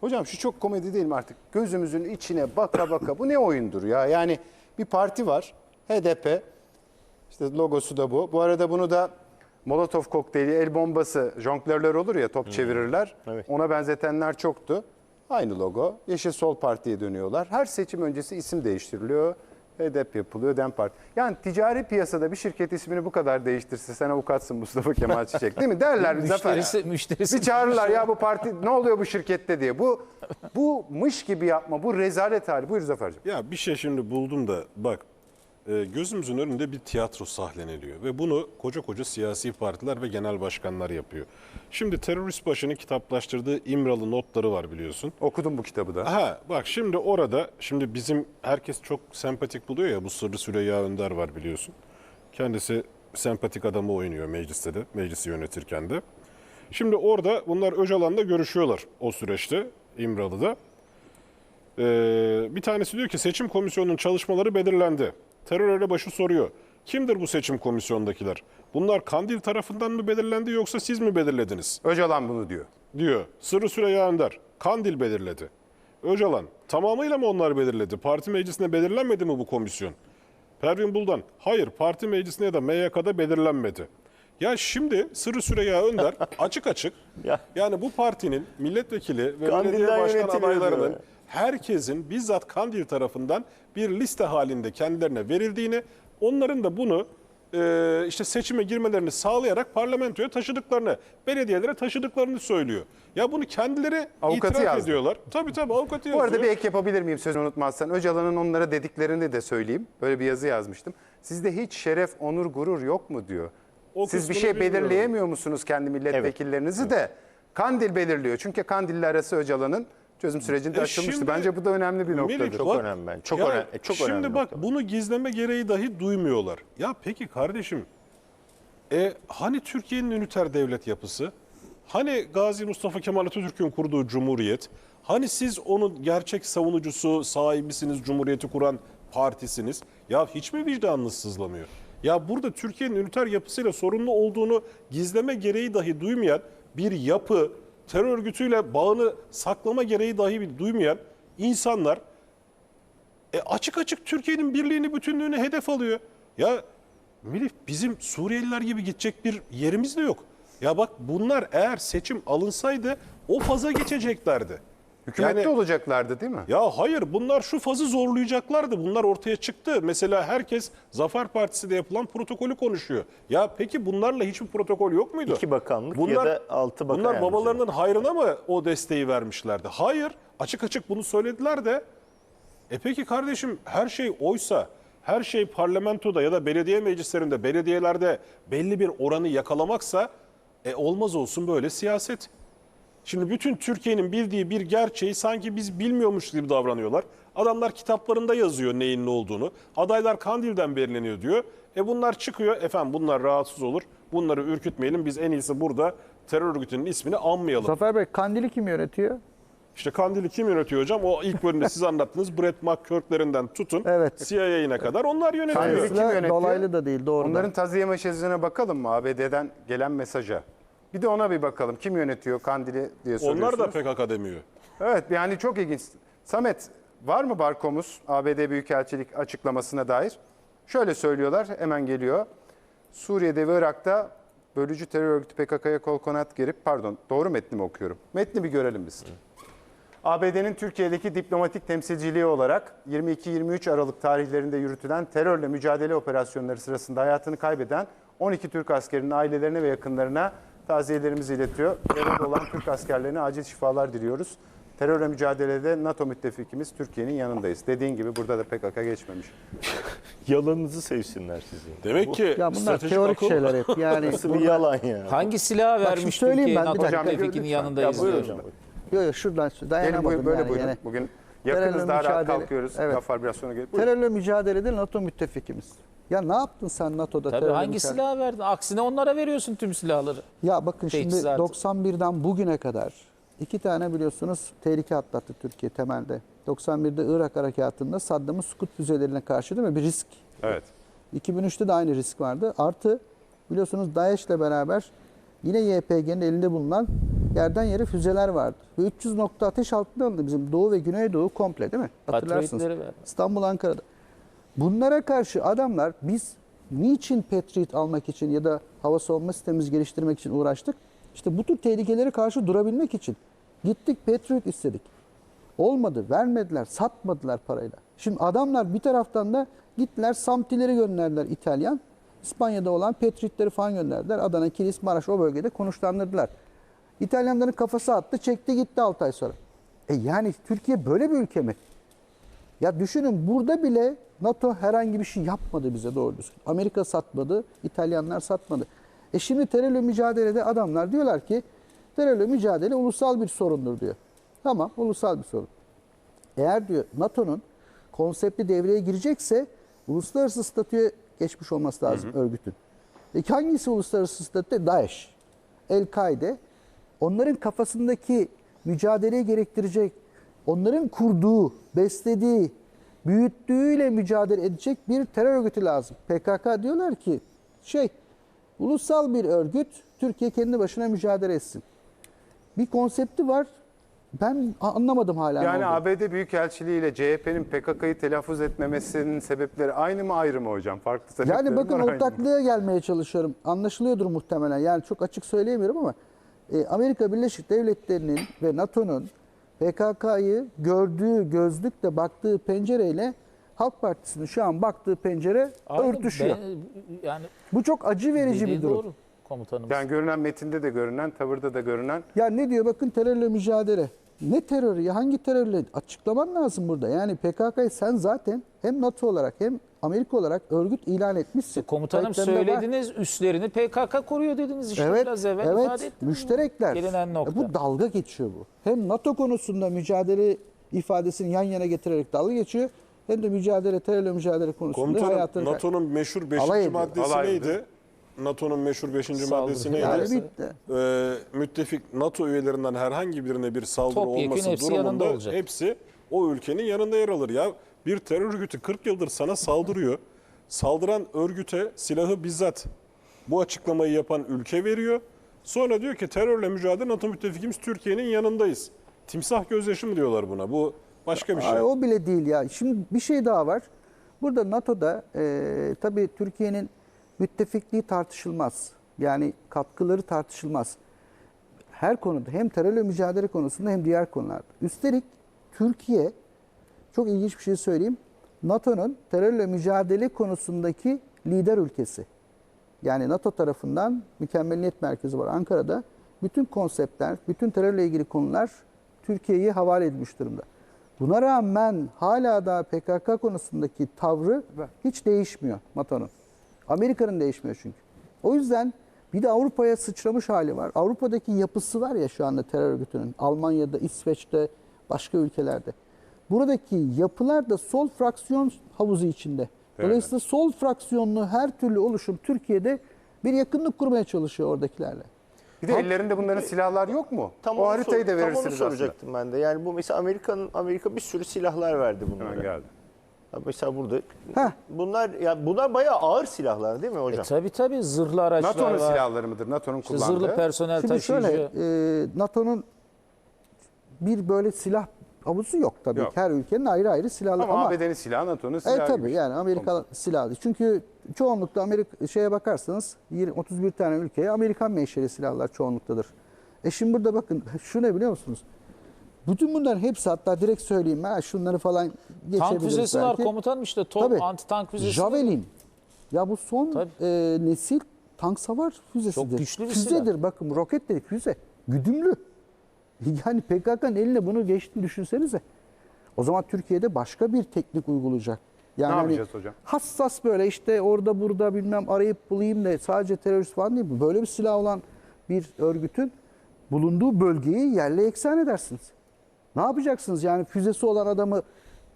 Hocam şu çok komedi değil mi artık? Gözümüzün içine baka baka bu ne oyundur ya? Yani bir parti var HDP işte logosu da bu. Bu arada bunu da Molotov kokteyli, el bombası, jonglörler olur ya top çevirirler. Evet. Ona benzetenler çoktu. Aynı logo. Yeşil Sol Parti'ye dönüyorlar. Her seçim öncesi isim değiştiriliyor. HDP yapılıyor, DEM Parti. Yani ticari piyasada bir şirket ismini bu kadar değiştirse sen avukatsın Mustafa Kemal Çiçek değil mi? Derler bir zafer. Müşterisi, müşterisi. Bir çağırırlar ya bu parti ne oluyor bu şirkette diye. Bu bu mış gibi yapma, bu rezalet hali. Buyur Zafer'cim. Ya bir şey şimdi buldum da bak gözümüzün önünde bir tiyatro sahleniliyor ve bunu koca koca siyasi partiler ve genel başkanlar yapıyor. Şimdi terörist başının kitaplaştırdığı İmralı notları var biliyorsun. Okudum bu kitabı da. Ha bak şimdi orada şimdi bizim herkes çok sempatik buluyor ya bu Sırrı Süreyya Önder var biliyorsun. Kendisi sempatik adamı oynuyor mecliste de meclisi yönetirken de. Şimdi orada bunlar Öcalan'la görüşüyorlar o süreçte İmralı'da. Ee, bir tanesi diyor ki seçim komisyonunun çalışmaları belirlendi. Terör elebaşı soruyor. Kimdir bu seçim komisyonundakiler? Bunlar Kandil tarafından mı belirlendi yoksa siz mi belirlediniz? Öcalan bunu diyor. diyor. Sırrı Süreyya Önder. Kandil belirledi. Öcalan. Tamamıyla mı onlar belirledi? Parti meclisinde belirlenmedi mi bu komisyon? Pervin Buldan. Hayır parti meclisinde ya da MYK'da belirlenmedi. Ya şimdi Sırrı Süreyya Önder açık açık Ya. yani bu partinin milletvekili ve Kandil'den belediye başkan adaylarının. Herkesin bizzat Kandil tarafından bir liste halinde kendilerine verildiğini, onların da bunu e, işte seçime girmelerini sağlayarak parlamentoya taşıdıklarını, belediyelere taşıdıklarını söylüyor. Ya bunu kendileri Avukatı itiraf yazdı. ediyorlar. Tabii tabii avukatı Bu yazıyor. arada bir ek yapabilir miyim sözünü unutmazsan? Öcalan'ın onlara dediklerini de söyleyeyim. Böyle bir yazı yazmıştım. Sizde hiç şeref, onur, gurur yok mu diyor. O Siz bir şey bilmiyorum. belirleyemiyor musunuz kendi milletvekillerinizi de? Kandil belirliyor. Çünkü Kandilli arası Öcalan'ın çözüm sürecinde E açılmıştı. şimdi- Bence bu da önemli bir noktadır. Melih, Çok bak- önemli ben. Çok Ya önemli. Çok şimdi önemli bak nokta bu. bunu gizleme gereği dahi duymuyorlar. Ya peki kardeşim e, hani Türkiye'nin üniter devlet yapısı? Hani Gazi Mustafa Kemal Atatürk'ün kurduğu cumhuriyet? Hani siz onun gerçek savunucusu, sahibisiniz, cumhuriyeti kuran partisiniz? Ya hiç mi vicdanınız sızlamıyor? Ya burada Türkiye'nin üniter yapısıyla sorunlu olduğunu gizleme gereği dahi duymayan bir yapı, terör örgütüyle bağını saklama gereği dahi duymayan insanlar e açık açık Türkiye'nin birliğini, bütünlüğünü hedef alıyor. Ya Melih bizim Suriyeliler gibi gidecek bir yerimiz de yok. Ya bak bunlar eğer seçim alınsaydı o faza geçeceklerdi. Hükümette Yani- olacaklardı değil mi? Ya hayır bunlar şu fazı zorlayacaklardı. Bunlar ortaya çıktı. Mesela herkes Zafer Partisi'de yapılan protokolü konuşuyor. Ya peki bunlarla hiçbir protokol yok muydu? İki bakanlık ya da altı bakan Bunlar yardımcı. babalarının hayrına mı o desteği vermişlerdi? Hayır. Açık açık bunu söylediler de. E peki kardeşim her şey oysa, her şey parlamentoda ya da belediye meclislerinde, belediyelerde belli bir oranı yakalamaksa e olmaz olsun böyle siyaset. Şimdi bütün Türkiye'nin bildiği bir gerçeği sanki biz bilmiyormuş gibi davranıyorlar. Adamlar kitaplarında yazıyor neyin ne olduğunu. Adaylar Kandil'den belirleniyor diyor. E bunlar çıkıyor. Efendim bunlar rahatsız olur. Bunları ürkütmeyelim. Biz en iyisi burada terör örgütünün ismini anmayalım. Zafer Bey Kandil'i kim yönetiyor? İşte Kandil'i kim yönetiyor hocam? O ilk bölümde siz anlattınız. Brett McCurk'lerinden tutun Evet. CIA'ine kadar onlar yönetiyor. Kandil'i kim yönetiyor? dolaylı da değil doğrudan. Onların taziye meşazine bakalım mı ABD'den gelen mesaja? Bir de ona bir bakalım. Kim yönetiyor Kandil'i diye soruyorsunuz. Onlar da PKK demiyor. Evet yani çok ilginç. Samet var mı Barkomuz ABD Büyükelçilik açıklamasına dair? Şöyle söylüyorlar hemen geliyor. Suriye'de ve Irak'ta bölücü terör örgütü PKK'ya kol kanat gerip pardon doğru metni mi okuyorum? Metni bir görelim biz. ABD'nin Türkiye'deki diplomatik temsilciliği olarak 22-23 Aralık tarihlerinde yürütülen terörle mücadele operasyonları sırasında hayatını kaybeden 12 Türk askerinin ailelerine ve yakınlarına taziyelerimizi iletiyor. Yaralı olan Türk askerlerine acil şifalar diliyoruz. Terörle mücadelede NATO müttefikimiz Türkiye'nin yanındayız. Dediğin gibi burada da PKK geçmemiş. Yalanınızı sevsinler sizin. Demek ki ya bunlar stratejik teorik akıl- şeyler hep. Yani Nasıl bir yalan ya? Hangi silahı şimdi vermiş söyleyeyim Türkiye ben, bir NATO dakika. müttefikinin yanındayız Ya buyurun diyor. hocam. yok yok şuradan Gelin dayanamadım buyurun, böyle yani. buyurun. Yani Bugün yakınız terörle daha rahat mücadele- kalkıyoruz. Evet. Laf vibrasyonu gelip buyurun. terörle mücadelede NATO müttefikimiz. Ya ne yaptın sen NATO'da Tabii terörle hangi mücadele- silahı verdin? Aksine onlara veriyorsun tüm silahları. Ya bakın şimdi Teçhizatı. 91'den bugüne kadar iki tane biliyorsunuz tehlike atlattı Türkiye temelde. 91'de Irak harekatında Saddam'ın Sukut füzelerine karşı değil mi bir risk. Evet. 2003'te de aynı risk vardı. Artı biliyorsunuz DAEŞ'le beraber yine YPG'nin elinde bulunan yerden yere füzeler vardı. Ve 300 nokta ateş altında alındı bizim Doğu ve Güneydoğu komple değil mi? Hatırlarsınız. İstanbul, Ankara'da. Bunlara karşı adamlar biz niçin Patriot almak için ya da hava savunma sistemimizi geliştirmek için uğraştık? İşte bu tür tehlikelere karşı durabilmek için gittik Patriot istedik. Olmadı, vermediler, satmadılar parayla. Şimdi adamlar bir taraftan da gittiler Samtileri gönderdiler İtalyan. İspanya'da olan Patriot'leri falan gönderdiler. Adana, Kilis, Maraş o bölgede konuşlandırdılar. İtalyanların kafası attı, çekti gitti 6 ay sonra. E yani Türkiye böyle bir ülke mi? Ya düşünün burada bile NATO herhangi bir şey yapmadı bize doğru düzgün. Amerika satmadı, İtalyanlar satmadı. E şimdi terörle mücadelede adamlar diyorlar ki terörle mücadele ulusal bir sorundur diyor. Tamam ulusal bir sorun. Eğer diyor NATO'nun konsepti devreye girecekse uluslararası statüye geçmiş olması lazım örgütün. E hangisi uluslararası statü? DAEŞ, El-Kaide. Onların kafasındaki mücadeleyi gerektirecek, onların kurduğu, beslediği, büyüttüğüyle mücadele edecek bir terör örgütü lazım. PKK diyorlar ki şey ulusal bir örgüt Türkiye kendi başına mücadele etsin. Bir konsepti var. Ben anlamadım hala. Yani. ABD Büyükelçiliği ile CHP'nin PKK'yı telaffuz etmemesinin sebepleri aynı mı ayrı mı hocam? Farklı sebepleri Yani bakın ortaklığa gelmeye çalışıyorum. Anlaşılıyordur muhtemelen. Yani çok açık söyleyemiyorum ama e, Amerika Birleşik Devletleri'nin ve NATO'nun PKK'yı gördüğü gözlükle baktığı pencereyle Halk Partisi'nin şu an baktığı pencere Aynen, örtüşüyor. ben- yani Bu çok acı verici bir durum. doğru komutanımız. Yani görünen metinde de görünen, tavırda da görünen Ya ne diyor bakın terörle mücadele. Ne terörü ya hangi terörle açıklaman lazım burada. Yani PKK'yı sen zaten hem NATO olarak hem Amerika olarak örgüt ilan etmişsin. Komutanım Kayıtlarında var. söylediniz üstlerini PKK koruyor dediniz işte Evet, biraz evvel evet. ifade ettiniz. Müşterekler. Gelinen E nokta. Bu dalga geçiyor bu. Hem NATO konusunda mücadele ifadesini yan yana getirerek dalga geçiyor. Hem de mücadele, terörle mücadele konusunda Komutanım hayatını... NATO'nun meşhur 5. Alay ediyor. maddesi Alay neydi? NATO'nun meşhur 5. Saldırı. maddesi neydi? Yani Neyse. bitti. Ee, müttefik NATO üyelerinden herhangi birine bir saldırı Topyekün olması hepsi durumunda olacak. hepsi o ülkenin yanında yer alır. Ya bir terör örgütü 40 yıldır sana saldırıyor. Saldıran örgüte silahı bizzat bu açıklamayı yapan ülke veriyor. Sonra diyor ki terörle mücadele NATO müttefikimiz Türkiye'nin yanındayız. Timsah gözyaşı mı diyorlar buna? Bu başka bir şey. Ay, o bile değil ya. Şimdi bir şey daha var. Burada NATO'da e, tabii Türkiye'nin müttefikliği tartışılmaz. Yani katkıları tartışılmaz. Her konuda hem terörle mücadele konusunda hem diğer konularda. Üstelik Türkiye çok ilginç bir şey söyleyeyim. NATO'nun terörle mücadele konusundaki lider ülkesi. Yani NATO tarafından mükemmeliyet merkezi var Ankara'da. Bütün konseptler, bütün terörle ilgili konular Türkiye'ye havale edilmiş durumda. Buna rağmen hala da PKK konusundaki tavrı hiç değişmiyor NATO'nun. Amerika'nın değişmiyor çünkü. O yüzden bir de Avrupa'ya sıçramış hali var. Avrupa'daki yapısı var ya şu anda terör örgütünün. Almanya'da, İsveç'te, başka ülkelerde. Buradaki yapılar da sol fraksiyon havuzu içinde. Dolayısıyla sol fraksiyonlu her türlü oluşum Türkiye'de bir yakınlık kurmaya çalışıyor oradakilerle. bir de ellerinde bunların silahlar yok mu? Tam o haritayı sor- da tam onu verirsiniz aslında. soracaktım ben de. Yani bu mesela Amerika'nın Amerika bir sürü silahlar verdi bunlara. Hemen geldi. Mesela burada Heh. bunlar ya bunlar bayağı ağır silahlar değil mi E, hocam? tabii tabii zırhlı araçlar NATO'nun var. silahları mıdır? NATO'nun İşte kullandığı. zırhlı personel Şimdi taşıyıcı. şöyle e, NATO'nun bir böyle silah havuzu yok tabii. Yok. Her ülkenin ayrı ayrı silahları ama, ama, ABD'nin silahı NATO'nun silahı. Evet tabii gibi. yani Amerika silahı. Çünkü çoğunlukla Amerika şeye bakarsanız 20, 31 tane ülkeye Amerikan menşeli silahlar çoğunluktadır. E şimdi burada bakın şu ne biliyor musunuz? Bütün bunların hepsi hatta direkt söyleyeyim ben şunları falan geçebiliriz Tank füzesi var belki. komutanım işte top Tabii. anti tank füzesi. Javelin. Ya bu son Tabii. e, nesil tank savar füzesidir. Çok güçlü bir Füzedir silah. bakın roket dedik füze. Güdümlü. Yani PKK'nın eline bunu geçtiğini düşünsenize. O zaman Türkiye'de başka bir teknik uygulayacak. Yani Ne hani yapacağız hocam? Hassas böyle işte orada burada bilmem arayıp bulayım da sadece terörist falan değil. bu. Böyle bir silah olan bir örgütün bulunduğu bölgeyi yerle eksan edersiniz. Ne yapacaksınız yani füzesi olan adamı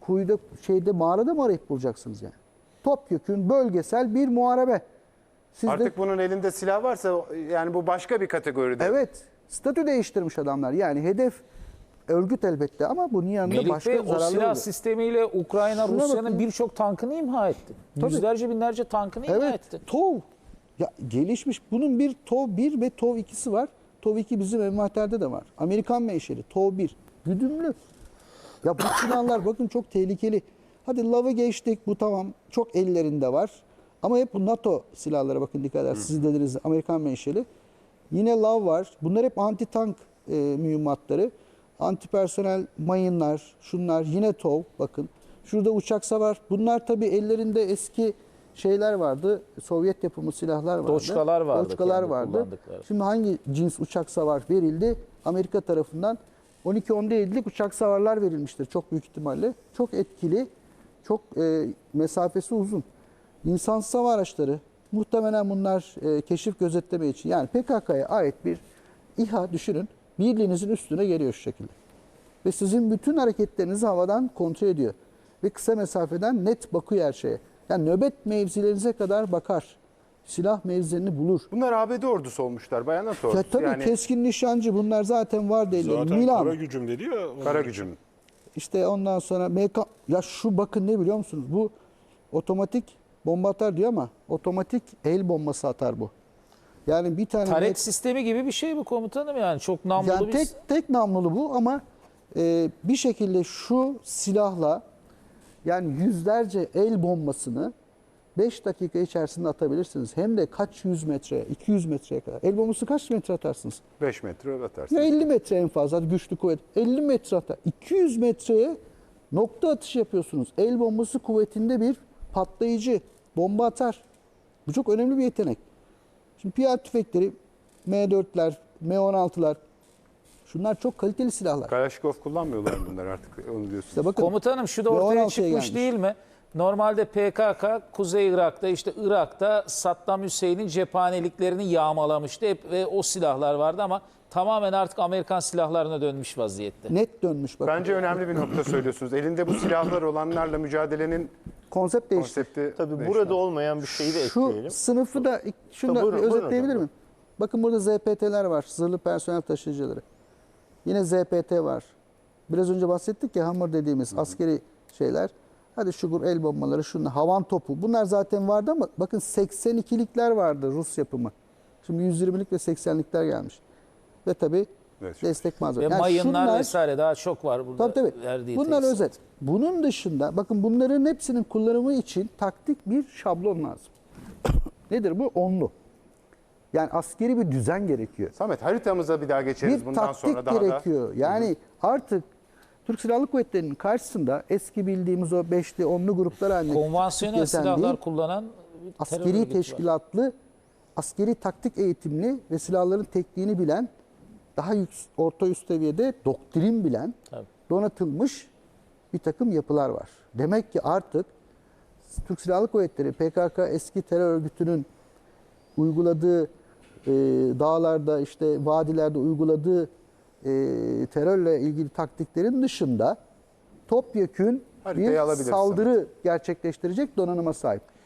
kuyuda şeyde mağarada mı arayıp bulacaksınız yani? Topyekün bölgesel bir muharebe. Siz de- Artık bunun elinde silah varsa yani bu başka bir kategoride. evet statü değiştirmiş adamlar. Yani hedef örgüt elbette ama bunun yanında Melih başka Bey o zararlı silah oluyor. sistemiyle Ukrayna Rusya'nın birçok tankını imha etti. Tabii. Yüzlerce binlerce tankını imha Evet, etti. TOW. Ya gelişmiş. Bunun bir TOW 1 ve TOW 2'si var. TOV2 bizim envanterde de var. Amerikan menşeli, TOV1, güdümlü. Ya bu silahlar bakın çok tehlikeli. Hadi LAV'ı geçtik bu tamam çok ellerinde var. Ama hep bu NATO silahlara bakın dikkat eder. Siz dediniz Amerikan menşeli. Yine LAV var. Bunlar hep anti tank e, mühimmatları. Anti personel mayınlar, şunlar yine TOV bakın. Şurada uçak savar. Bunlar tabii ellerinde eski şeyler vardı. Sovyet yapımı silahlar vardı. Doçkalar vardı, Doçkalar vardı. Şimdi hangi cins uçak savar verildi? Amerika tarafından 12-17'lik uçak savarlar verilmiştir çok büyük ihtimalle. Çok etkili, çok e, mesafesi uzun. İnsansız hava araçları muhtemelen bunlar e, keşif gözetleme için yani PKK'ya ait bir İHA düşünün birliğinizin üstüne geliyor şu şekilde. Ve sizin bütün hareketlerinizi havadan kontrol ediyor. Ve kısa mesafeden net bakıyor her şeye. Yani nöbet mevzilerinize kadar bakar. Silah mevzilerini bulur. Bunlar ABD ordusu olmuşlar. Bayan NATO Ya ordusu. tabii yani keskin nişancı bunlar zaten var değil. Zaten Milan kara gücüm dedi ya. kara gücüm. işte ondan sonra MK ya şu bakın ne biliyor musunuz? Bu otomatik bomba atar diyor ama otomatik el bombası atar bu. Yani bir tane Taret net- sistemi gibi bir şey bu komutanım yani çok namlulu yani bir tek tek namlulu bu ama e, bir şekilde şu silahla yani yüzlerce el bombasını 5 dakika içerisinde atabilirsiniz. Hem de kaç yüz metreye, 200 metreye kadar. El bombası kaç metre atarsınız? 5 metre atarsın. Ya 50 metre en fazla güçlü kuvvet. 50 metre atar. 200 metreye nokta atış yapıyorsunuz. El bombası kuvvetinde bir patlayıcı bomba atar. Bu çok önemli bir yetenek. Şimdi piyade tüfekleri M4'ler, M16'lar şunlar çok kaliteli silahlar. Kalaşnikov kullanmıyorlar bunlar artık onu diyorsun. İşte bakın Komutanım şu da ortaya 16'ya çıkmış gelmiş. değil mi? Normalde PKK Kuzey Irak'ta işte Irak'ta Saddam Hüseyin'in cephaneliklerini yağmalamıştı hep ve o silahlar vardı ama tamamen artık Amerikan silahlarına dönmüş vaziyette. net dönmüş bakın. Bence önemli bir nokta söylüyorsunuz. Elinde bu silahlar olanlarla mücadelenin Konsept değişti. konsepti Tabii değişti. burada olmayan bir şeyi de Şu ekleyelim. sınıfı da şunu da Tabii, buyurun, bir buyurun özetleyebilir hocam. miyim? Bakın burada ZPT'ler var. Zırhlı personel taşıyıcıları. Yine ZPT var. Biraz önce bahsettik ya hamur dediğimiz askeri şeyler. Hadi şugur el bombaları, şunlar, havan topu. Bunlar zaten vardı ama bakın 82'likler vardı Rus yapımı. Şimdi 120'lik ve 80'likler gelmiş. Ve tabii Evet, destek Ve malzeme. Yani mayınlar şunlar- vesaire daha çok var burada. Tabii tabii. verdiği Bunlar tesisat. özet. Bunun dışında bakın bunların hepsinin kullanımı için taktik bir şablon lazım. Nedir bu? Onlu. Yani askeri bir düzen gerekiyor. Samet haritamıza bir daha geçeriz Bir bundan taktik sonra daha gerekiyor. Yani artık Türk Silahlı Kuvvetleri'nin karşısında eski bildiğimiz o beşli, onlu gruplar halinde Konvansiyonel silahlar değil, kullanan askeri örgütü var. teşkilatlı, askeri taktik eğitimli ve silahların tekniğini bilen, daha yük- orta üst seviyede doktrin bilen, Tabii. donatılmış bir takım yapılar var. Demek ki artık Türk Silahlı Kuvvetleri PKK eski terör örgütünün uyguladığı e, dağlarda işte vadilerde uyguladığı terörle ilgili taktiklerin dışında topyekün Haritayı bir alabiliriz saldırı gerçekleştirecek donanıma sahip.